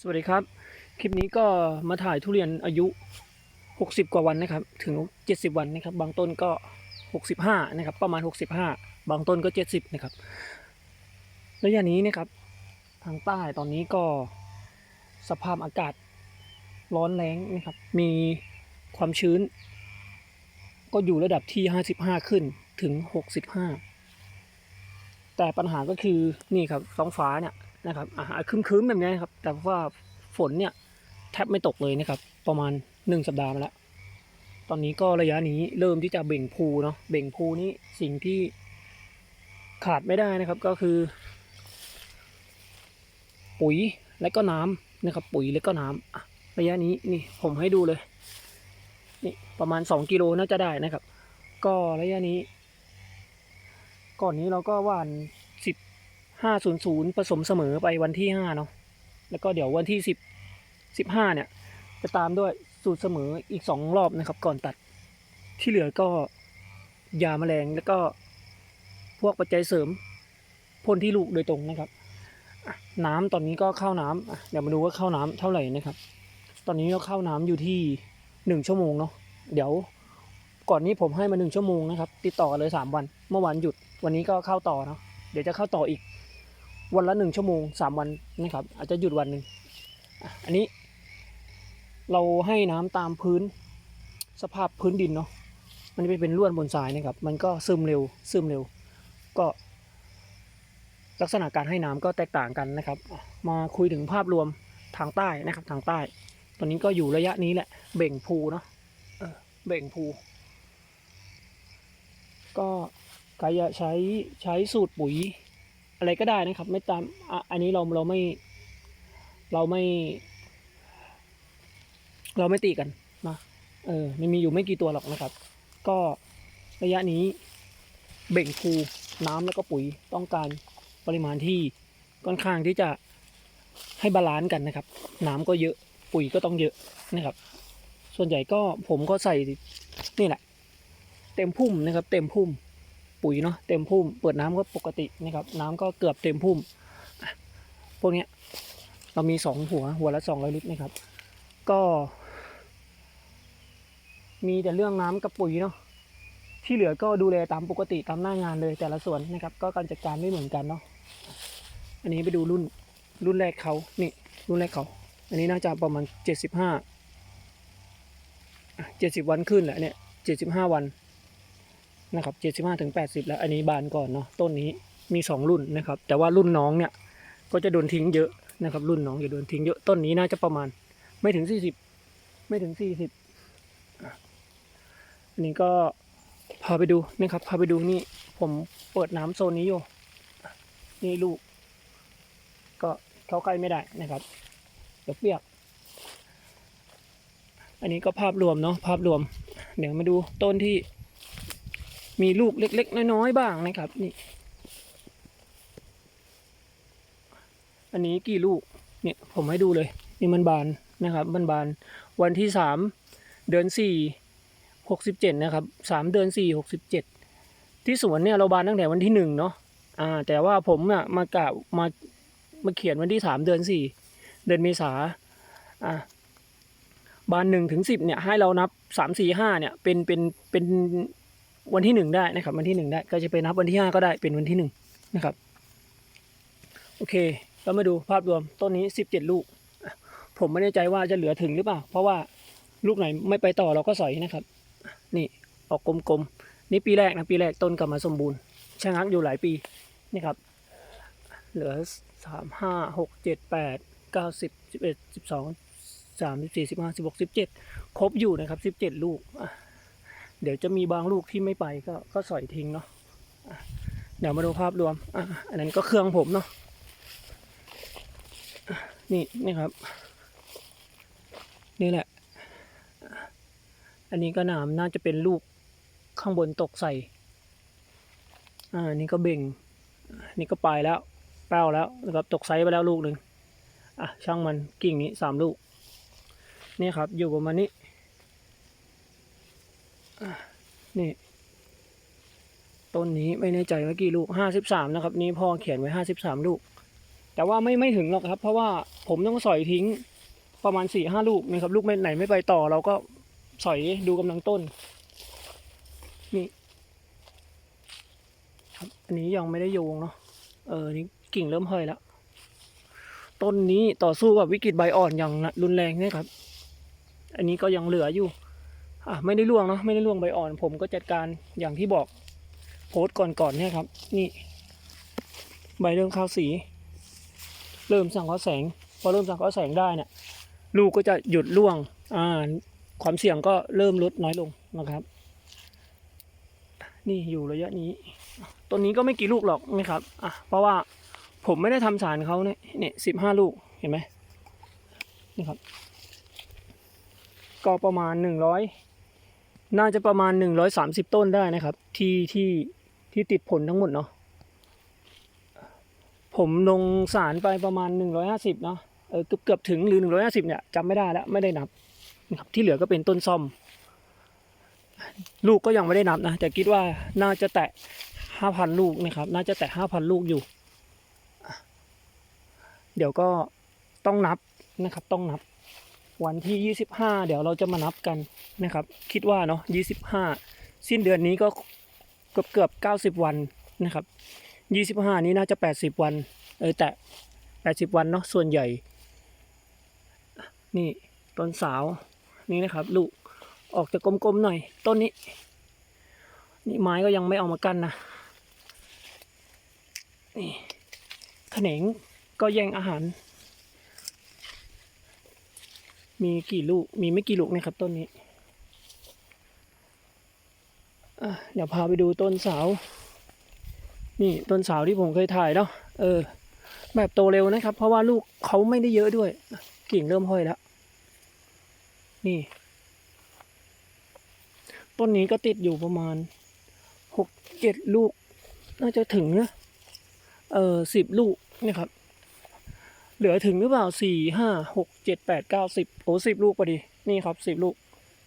สวัสดีครับ คลิปนี้ก็มาถ่ายทุเรียนอายุ 60 กว่าวันนะครับ ถึง 70 วันนะครับ บางต้นก็ 65 นะครับ ประมาณ 65 บางต้นก็ 70 นะครับระยะนี้นะครับ ทางใต้ตอนนี้ก็สภาพอากาศร้อนแรงนะครับ มีความชื้น ก็อยู่ระดับที่ 55 ขึ้นถึง 65 แต่ปัญหาก็คือนี่ครับท้องฟ้าเนี่ย นะครับอ่าครึ้มๆแบบนี้นะครับ แต่ว่าฝนเนี่ยแทบไม่ตกเลยนะครับ ประมาณ 1 สัปดาห์มาแล้วตอนนี้ก็ระยะนี้เริ่มที่จะเบ่งพูเนาะเบ่งพูนี้สิ่งที่ขาดไม่ได้นะครับก็คือ ปุ๋ยและก็น้ำนะครับ ปุ๋ยและก็น้ำระยะนี้นี่ผมให้ดูเลยนี่ประมาณ 2 กิโลน่าจะได้นะครับ ก็ระยะนี้ ก่อนนี้เราก็หว่าน ห้าศูนย์ศูนย์ผสมเสมอไปวันที่ห้าเนาะแล้วก็เดี๋ยววันที่สิบสิบห้าเนี่ย จะตามด้วยสูตรเสมออีกสองรอบนะครับ ก่อนตัดที่เหลือก็ยาแมลงแล้วก็พวกปัจจัยเสริมพ่นที่ลูกโดยตรงนะครับน้ำตอนนี้ก็เข้าน้ำเดี๋ยวมาดูว่าเข้าน้ำเท่าไหร่นะครับ ตอนนี้ก็เข้าน้ำอยู่ที่หนึ่งชั่วโมงเนาะเดี๋ยวก่อนนี้ผมให้มาหนึ่งชั่วโมงนะครับ ติดต่อเลยสามวัน เมื่อวานหยุดวันนี้ก็เข้าต่อเนาะเดี๋ยวจะเข้าต่ออีก วันละหนึ่งชั่วโมงสามวันนะครับ อาจจะหยุดวันหนึ่งอันนี้ เราให้น้ำตามพื้น สภาพพื้นดินเนาะมันไม่เป็นล้วนบนทรายนะครับ มันก็ซึมเร็วซึมเร็ว ก็ลักษณะการให้น้ำก็แตกต่างกันนะครับ มาคุยถึงภาพรวมทางใต้นะครับทางใต้ ตอนนี้ก็อยู่ระยะนี้แหละ เบ่งพูเนาะเบ่งพูก็ใครจะใช้ใช้สูตรปุ๋ย อะไรก็ได้นะครับ ไม่ตามอ,อันนี้เราเราไม่ เราไม่ เราไม่ตีกันนะเออมันมีอยู่ไม่กี่ตัวหรอกนะครับ ก็ระยะนี้เบ่งพูน้ำแล้วก็ปุ๋ยต้องการปริมาณที่ค่อนข้างที่จะให้บาลานซ์กันนะครับ น้ำก็เยอะปุ๋ยก็ต้องเยอะนะครับ ส่วนใหญ่ก็ผมก็ใส่นี่แหละ เต็มพุ่มนะครับ เต็มพุ่ม ปุ๋ยเนาะเต็มพุ่ม เปิดน้ำก็ปกตินะครับน้ำก็เกือบเต็มพุ่มพวกเนี้ยเรามีสองหัวหัวละสองร้อยลิตรนะครับ ก็ มีแต่เรื่องน้ำกับปุ๋ยเนาะที่เหลือก็ดูแลตามปกติตามหน้างานเลยแต่ละส่วนนะครับ ก็การจัดการไม่เหมือนกันเนาะอันนี้ไปดูรุ่นรุ่นแรกเขานี่ รุ่นแรกเขาอันนี้น่าจะประมาณเจ็ดสิบห้าเจ็ดสิบวันขึ้นแหละเนี่ยเจ็ดสิบห้าวัน นะครับเจ็ดสิบห้าถึงแปดสิบแล้วอันนี้บานก่อนเนาะต้นนี้มีสองรุ่นนะครับ แต่ว่ารุ่นน้องเนี่ยก็จะโดนทิ้งเยอะนะครับ รุ่นน้องจะโดนทิ้งเยอะต้นนี้น่าจะประมาณไม่ถึงสี่สิบไม่ถึงสี่สิบอันนี้ก็พาไปดูนะครับพาไปดูนี่ผมเปิดน้ำโซนนี้อยู่นี่ลูก ก็เข้าใกล้ไม่ได้นะครับเดี๋ยวเปียก อันนี้ก็ภาพรวมเนาะภาพรวม เดี๋ยวมาดูต้นที่ มีลูกเล็ก ๆ น้อยๆบ้างนะครับนี่ อันนี้กี่ลูกเนี่ยผมให้ดูเลย นี่มันบานนะครับมันบานวันที่สามเดือนสี่หกสิบเจ็ดนะครับสามเดือนสี่หกสิบเจ็ดที่สวนเนี่ยเราบานตั้งแต่วันที่หนึ่งเนาะอ่าแต่ว่าผมอะมากะมามาเขียนวันที่สามเดือนสี่เดือนเมษาอ่าบานหนึ่งถึงสิบเนี่ยให้เรานับสามสี่ห้าเนี่ยเป็นเป็นเป็น วันที่หนึ่งได้นะครับ วันที่หนึ่งได้ก็จะไปนับวันที่ห้าก็ได้เป็นวันที่หนึ่งนะครับ โอเคเรามาดูภาพรวมต้นนี้สิบเจ็ดลูก ผมไม่แน่ใจว่าจะเหลือถึงหรือเปล่า เพราะว่าลูกไหนไม่ไปต่อเราก็สอยนะครับ นี่ออกกลมๆนี่ปีแรกนะปีแรกต้นกลับมาสมบูรณ์ชะงักอยู่หลายปีนี่ครับ เหลือสามห้าหกเจ็ดแปดเก้าสิบสิบเอ็ดสิบสองสามสิบสี่สิบห้าสิบหกสิบเจ็ดครบอยู่นะครับสิบเจ็ดลูก เดี๋ยวจะมีบางลูกที่ไม่ไปก็ก็สอยทิ้งเนาะเดี๋ยวมาดูภาพรวมออันนั้นก็เครื่องผมเนาะนี่นี่ครับ นี่แหละ อันนี้ก็หนามน่าจะเป็นลูกข้างบนตกใส่ อ่านี่ก็เบ่ง นี่ก็ปลายแล้วเป้าแล้วนะครับตกไซส์ไปแล้วลูกหนึ่งอะช่างมันกิ่งนี้สามลูก นี่ครับอยู่ประมาณนี้ นี่ ต้นนี้ไม่แน่ใจว่ากี่ลูกห้าสิบสามนะครับ นี่พ่อเขียนไว้ห้าสิบสามลูก แต่ว่าไม่ไม่ถึงหรอกครับ เพราะว่าผมต้องสอยทิ้งประมาณสี่ห้าลูกนะครับ ลูกไม่ไหนไม่ไปต่อ เราก็สอยดูกำลังต้น นี่ครับอันนี้ยังไม่ได้โยงเนาะเออนี่กิ่งเริ่มเฮยแล้วต้นนี้ต่อสู้กับวิกฤตใบอ่อนอย่างรุนแรงนะครับ อันนี้ก็ยังเหลืออยู่ อะไม่ได้ล่วงเนาะไม่ได้ล่วงใบอ่อน ผมก็จัดการอย่างที่บอกโพสต์ก่อนๆเนี่ยครับ นี่ ใบเริ่มเข้าสี เริ่มสังเคราะห์แสง พอเริ่มสังเคราะห์แสงได้เนี่ยลูกก็จะหยุดร่วงอ่าความเสี่ยงก็เริ่มลดน้อยลงนะครับ นี่อยู่ระยะนี้ต้นนี้ก็ไม่กี่ลูกหรอกนะครับอะเพราะว่าผมไม่ได้ทำสารเขาเนี่ยเนี่ยสิบห้าลูกเห็นไหมนี่ครับ ก็ประมาณหนึ่งร้อย น่าจะประมาณหนึ่งร้อยสามสิบต้นได้นะครับ ที่ที่ที่ติดผลทั้งหมดเนาะผมลงสารไปประมาณหนึ่งร้อยห้าสิบเนาะเออเกือบเกือบถึงหรือหนึ่งร้อยห้าสิบเนี่ยจำไม่ได้แล้วไม่ได้นับนะครับที่เหลือก็เป็นต้นซ่อม ลูกก็ยังไม่ได้นับนะแต่คิดว่าน่าจะแตะห้าพันลูกนะครับ น่าจะแตะห้าพันลูกอยู่ เดี๋ยวก็ต้องนับนะครับ ต้องนับ วันที่ยี่สิบห้าเดี๋ยวเราจะมานับกันนะครับ คิดว่าเนาะยี่สิบห้าสิ้นเดือนนี้ก็เกือบเกือบเก้าสิบวันนะครับยี่สิบห้านี้น่าจะแปดสิบวัน เออแต่แปดสิบวันเนาะส่วนใหญ่ นี่ต้นสาวนี่นะครับลูกออกจะกลมๆหน่อย ต้นนี้ นี่ไม้ก็ยังไม่เอามากั้นนะนี่แขนงก็แย่งอาหาร มีกี่ลูก มีไม่กี่ลูกนะครับต้นนี้เดี๋ยวพาไปดูต้นเสา นี่ต้นเสาที่ผมเคยถ่ายเนาะ เออ แบบโตเร็วนะครับ เพราะว่าลูกเขาไม่ได้เยอะด้วย กิ่งเริ่มห้อยแล้ว นี่ ต้นนี้ก็ติดอยู่ประมาณหกเจ็ดลูก น่าจะถึงนะ เออสิบลูกนะครับ เหลือถึงหรือเปล่าสี่ห้าหกเจ็ดแปดเก้าสิบโอ้สิบลูกพอดี นี่ครับสิบลูก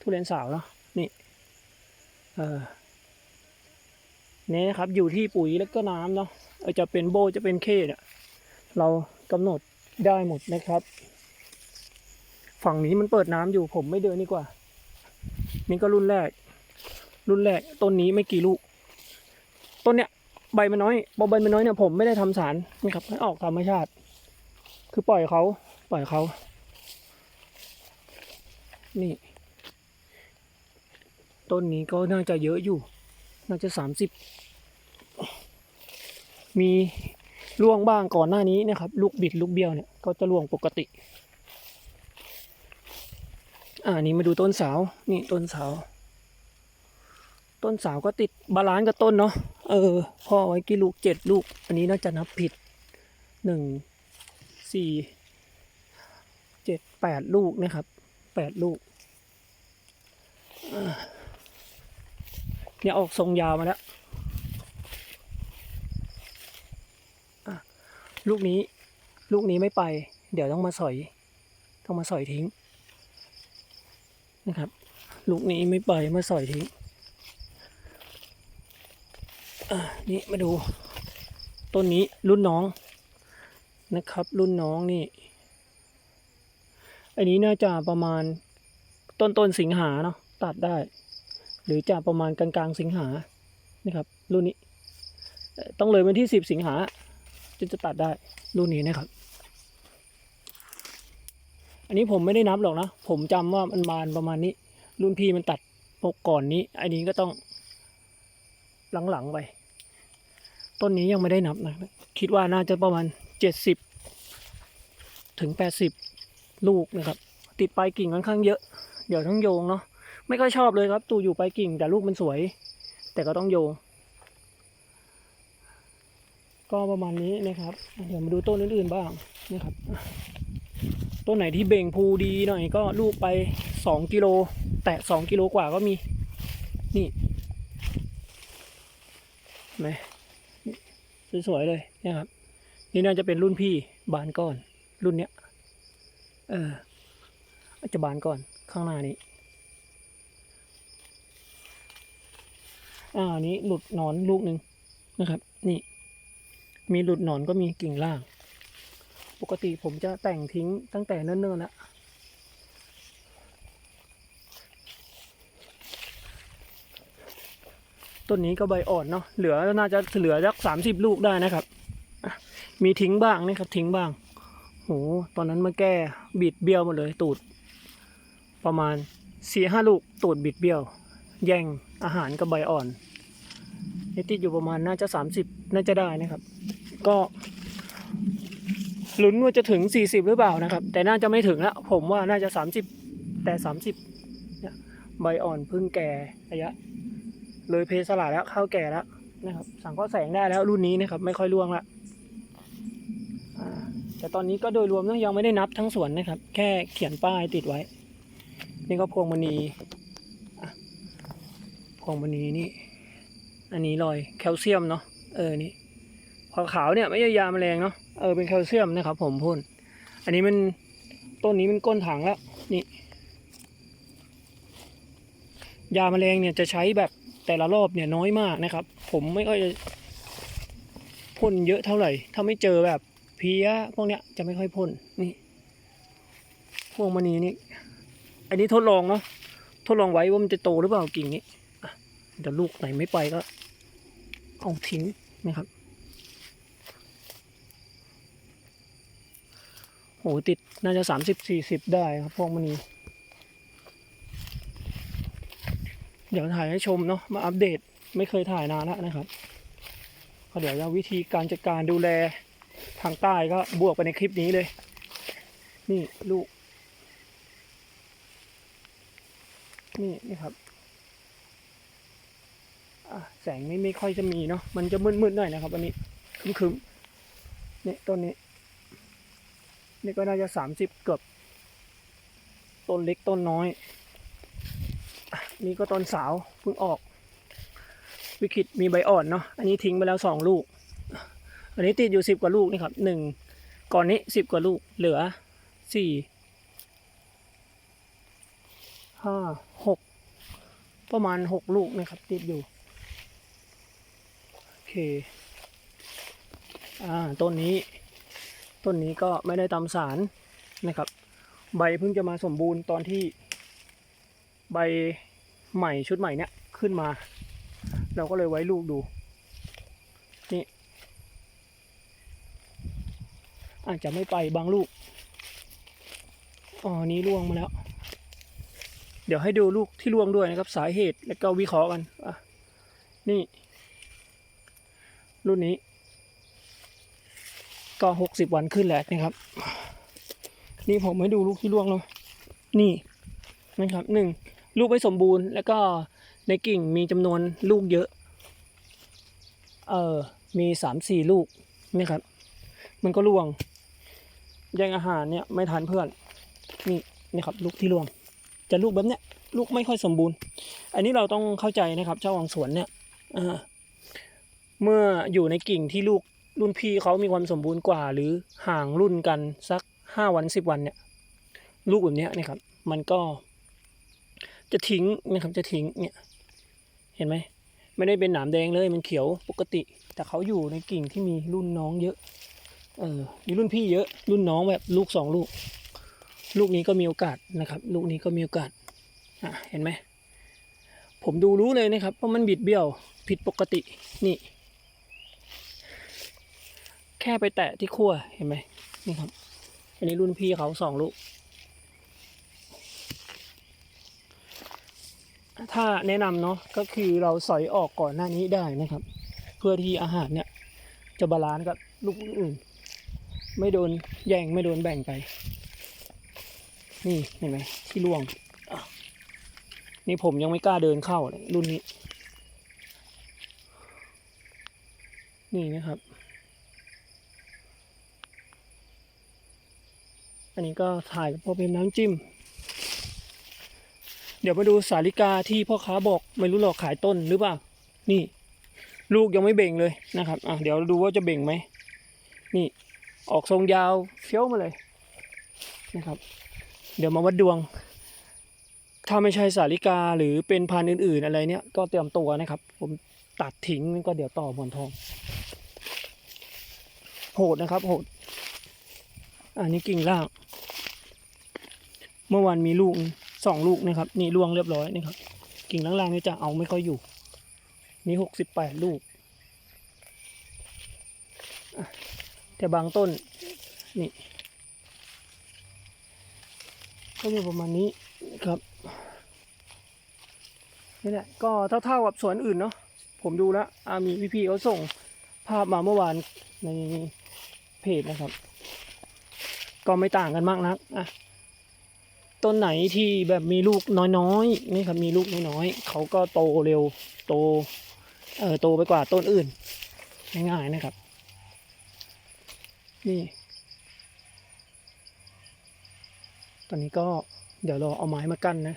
ทุเรียนสาวเนาะนี่เออนี่นะครับอยู่ที่ปุ๋ยแล้วก็น้ำเนาะออจะเป็นโบจะเป็นเคเนี่ยเรากำหนดได้หมดนะครับ ฝั่งนี้มันเปิดน้ำอยู่ผมไม่เดินดีกว่า นี่ก็รุ่นแรก รุ่นแรกต้นนี้ไม่กี่ลูก ต้นเนี้ยใบมันน้อยพอใบมันน้อยเนี่ยผมไม่ได้ทำสารนะครับให้ออกธรรมชาติ คือปล่อยเขาปล่อยเขา นี่ ต้นนี้ก็น่าจะเยอะอยู่ น่าจะสามสิบ มีร่วงบ้างก่อนหน้านี้นะครับ ลูกบิดลูกเบี้ยวเนี่ยก็จะร่วงปกติ อ่านี่มาดูต้นสาว นี่ต้นสาว ต้นสาวก็ติดบาลานซ์กับต้นเนาะ เออ พ่อไว้กี่ลูกเจ็ดลูก อันนี้น่าจะนับผิดหนึ่ง สี่เจ็ดแปดลูกนะครับแปดลูกเนี่ยออกทรงยาวมาแล้วลูกนี้ ลูกนี้ไม่ไป เดี๋ยวต้องมาสอย ต้องมาสอยทิ้ง นะครับ ลูกนี้ไม่ไปมาสอยทิ้งนี่มาดู ต้นนี้รุ่นน้อง นะครับ รุ่นน้องนี่ อันนี้น่าจะประมาณต้นต้นสิงหาเนาะตัดได้ หรือจะประมาณกลางกลางสิงหานะครับ รุ่นนี้ ต้องเลยวันที่สิบสิงหาจึงจะตัดได้รุ่นนี้นะครับ อันนี้ผมไม่ได้นับหรอกนะ ผมจำว่ามันบานประมาณนี้ รุ่นพี่มันตัดปกก่อนนี้ อันนี้ก็ต้องหลังๆไป ต้นนี้ยังไม่ได้นับนะ คิดว่าน่าจะประมาณ เจ็ดสิบถึงแปดสิบลูกนะครับ ติดปลายกิ่งค่อนข้างเยอะ เดี๋ยวต้องโยงเนาะไม่ค่อยชอบเลยครับตูอยู่ปลายกิ่งแต่ลูกมันสวย แต่ก็ต้องโยง ก็ประมาณนี้นะครับ เดี๋ยวมาดูต้นอื่นๆบ้างนะครับต้นไหนที่เบ่งภูดีหน่อยก็ลูกไปสองกิโลแตะสองกิโลกว่าก็มี นี่ไหมสวยๆเลยนะครับ นี่น่าจะเป็นรุ่นพี่บานก่อน รุ่นเนี้ย เอออาจจะบานก่อนข้างหน้านี้ อ่านี้หลุดหนอนลูกหนึ่งนะครับ นี่ มีหลุดหนอนก็มีกิ่งล่าง ปกติผมจะแต่งทิ้งตั้งแต่เนิ่นๆแล้วต้นนี้ก็ใบอ่อนเนาะเหลือน่าจะเหลือสักสามสิบลูกได้นะครับ มีทิ้งบ้างนะครับทิ้งบ้างโหตอนนั้นมาแก้บิดเบี้ยวหมดเลยตูด ประมาณสี่ห้าลูกตูดบิดเบี้ยว แย่งอาหารกับใบอ่อนนี่ติดอยู่ประมาณน่าจะสามสิบน่าจะได้นะครับ ก็ลุ้นว่าจะถึงสี่สิบหรือเปล่านะครับ แต่น่าจะไม่ถึงแล้วผมว่าน่าจะสามสิบแต่สามสิบเนี่ยใบอ่อนพึ่งแก่ระยะ เลยเพสลาแล้วเข้าแก่แล้วนะครับ สังเคราะห์แสงได้แล้วรุ่นนี้นะครับ ไม่ค่อยร่วงละ แต่ตอนนี้ก็โดยรวมยังไม่ได้นับทั้งสวนนะครับ แค่เขียนป้ายติดไว้ นี่ก็พวงมณีพวงมณีนี่ อันนี้รอยแคลเซียมเนาะเออนี่ขาวขาวเนี่ยไม่ใช่ยาแมลงเนาะเออเป็นแคลเซียมนะครับ ผมพ่นอันนี้มันต้นนี้มันก้นถังแล้วนี่ยาแมลงเนี่ยจะใช้แบบแต่ละรอบเนี่ยน้อยมากนะครับ ผมไม่ค่อยจะพ่นเยอะเท่าไหร่ ถ้าไม่เจอแบบ พี้ยพวกเนี้ยจะไม่ค่อยพ่นนี่พวงมณีนี่ อันนี้ทดลองเนาะทดลองไว้ว่ามันจะโตหรือเปล่ากิ่งนี้เดี๋ยวลูกไหนไม่ไปก็เอาทิ้งนะครับโหติดน่าจะสามสิบสี่สิบได้ครับพวงมณีเดี๋ยวถ่ายให้ชมเนาะมาอัปเดตไม่เคยถ่ายนานแล้วนะครับก็เดี๋ยวจะวิธีการจัดการดูแล ทางใต้ก็บวกไปในคลิปนี้เลย นี่ลูก นี่นี่ครับแสงไม่ไม่ค่อยจะมีเนาะมันจะมืดๆหน่อยนะครับอันนี้คึมๆนี่ต้นนี้ นี่ก็น่าจะสามสิบเกือบต้นเล็กต้นน้อยนี่ก็ต้นสาวเพิ่งออก วิกฤตมีใบอ่อนเนาะอันนี้ทิ้งไปแล้วสองลูก อันนี้ติดอยู่สิบกว่าลูกนี่ครับหนึ่งก่อนนี้สิบกว่าลูกเหลือสี่ห้าหกประมาณหกลูกนะครับ ติดอยู่โอเคอ่าต้นนี้ต้นนี้ก็ไม่ได้ตำสารนะครับ ใบเพิ่งจะมาสมบูรณ์ตอนที่ใบใหม่ชุดใหม่เนี่ยขึ้นมา เราก็เลยไว้ลูกดู นี่ อาจจะไม่ไปบางลูก อ๋อ นี้ล่วงมาแล้ว เดี๋ยวให้ดูลูกที่ล่วงด้วยนะครับ สาเหตุแล้วก็วิเคราะห์กันอะนี่ รุ่นนี้ ก็หกสิบวันขึ้นแล้วนะครับ นี่ผมให้ดูลูกที่ล่วงเนาะนี่นะครับหนึ่งลูกไม่สมบูรณ์ แล้วก็ในกิ่งมีจำนวนลูกเยอะ เออมีสามสี่ลูกนะครับ มันก็ร่วง แย่งอาหารเนี่ยไม่ทันเพื่อน นี่นี่ครับลูกที่ร่วง จะลูกแบบเนี้ยลูกไม่ค่อยสมบูรณ์ อันนี้เราต้องเข้าใจนะครับ เจ้าของสวนเนี่ยเมื่ออยู่ในกิ่งที่ลูกรุ่นพี่เขามีความสมบูรณ์กว่า หรือห่างรุ่นกันสักห้าวันสิบวันเนี่ย ลูกแบบเนี้ยนะครับ มันก็ จะทิ้งนะครับจะทิ้งเนี่ย เห็นไหมไม่ได้เป็นหนามแดงเลยมันเขียวปกติ แต่เขาอยู่ในกิ่งที่มีรุ่นน้องเยอะ เออมีรุ่นพี่เยอะ รุ่นน้องแบบลูกสองลูก ลูกนี้ก็มีโอกาสนะครับ ลูกนี้ก็มีโอกาสอะเห็นไหมผมดูรู้เลยนะครับว่ามันบิดเบี้ยวผิดปกตินี่ แค่ไปแตะที่ขั้วเห็นไหมนี่ครับ อันนี้รุ่นพี่เขาสองลูก ถ้าแนะนำเนาะก็คือเราสอยออกก่อนหน้านี้ได้นะครับ เพื่อที่อาหารเนี่ยจะบาลานซ์กับลูกอื่น ไม่โดนแย่งไม่โดนแบ่งไป นี่เห็นไหมที่ล่วง นี่ผมยังไม่กล้าเดินเข้าเลยรุ่นนี้ นี่นะครับ อันนี้ก็ถ่ายกับพอเป็นน้ำจิ้ม เดี๋ยวมาดูสาลิกาที่พ่อค้าบอกไม่รู้หรอกขายต้นหรือเปล่า นี่ ลูกยังไม่เบ่งเลยนะครับ อะเดี๋ยวดูว่าจะเบ่งไหม นี่ ออกทรงยาวเฟี้ยวมาเลยนะครับ เดี๋ยวมาวัดดวง ถ้าไม่ใช่สาลิกาหรือเป็นพันธุ์อื่น ๆ อะไรเนี่ยก็เตรียมตัวนะครับ ผมตัดทิ้งก็เดี๋ยวต่อหมอนทอง โหดนะครับ โหด อันนี้กิ่งล่าง เมื่อวานมีลูกสองลูกนะครับ นี่ร่วงเรียบร้อยนะครับ กิ่งล่างๆนี่จะเอาไม่ค่อยอยู่ มีหกสิบแปดลูก แต่บางต้นนี่ก็อยู่ประมาณนี้ครับนี่แหละก็เท่าๆกับสวนอื่นเนาะผมดูแล้วอามีพี่ๆเขาส่งภาพมาเมื่อวานในเพจนะครับ ก็ไม่ต่างกันมากนักอะต้นไหนที่แบบมีลูกน้อยๆนี่ครับมีลูกน้อยๆเขาก็โตเร็วโตเออโตไปกว่าต้นอื่นง่ายๆนะครับ นี่ ตอนนี้ก็เดี๋ยวรอเอาไม้มากั้นนะ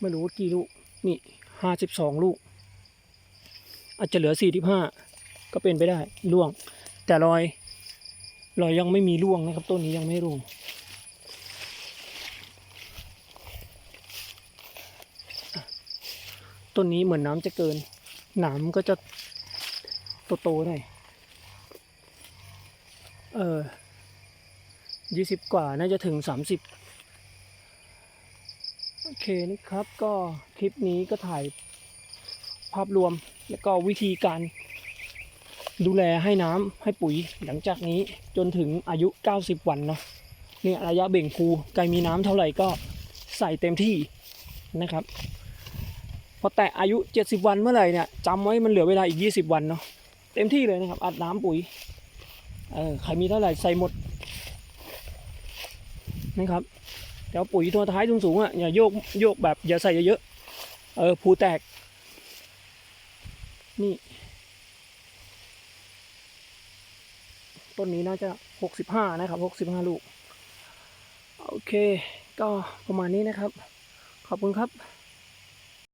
ไม่รู้ว่ากี่ลูก นี่ห้าสิบสองลูก อาจจะเหลือสี่สิบห้าก็เป็นไปได้ร่วง แต่รอยรอยยังไม่มีร่วงนะครับต้นนี้ยังไม่ร่วงต้นนี้เหมือนน้ำจะเกินหนามก็จะโตๆหน่อย ออยี่สิบกว่าน่าจะถึงสามสิบโอเคนะครับก็คลิปนี้ก็ถ่ายภาพรวมแล้วก็วิธีการดูแลให้น้ำให้ปุ๋ยหลังจากนี้จนถึงอายุ 90 วันเนาะเนี่ยระยะเบ่งคูไกลมีน้ำเท่าไหร่ก็ใส่เต็มที่นะครับพอแตะอายุ 70 วันเมื่อไหร่เนี่ยจำไว้มันเหลือเวลาอีก 20 วันเนาะเต็มที่เลยนะครับอัดน้ำปุ๋ย เออใครมีเท่าไหร่ใส่หมดนะครับแต่ว่าปุ๋ยตัวท้ายสูงๆอะอย่าโยกโยกแบบอย่าใส่เยอะๆเออภูแตก นี่ ต้นนี้น่าจะ65นะครับ65ลูก โอเค ก็ประมาณนี้นะครับ ขอบคุณครับ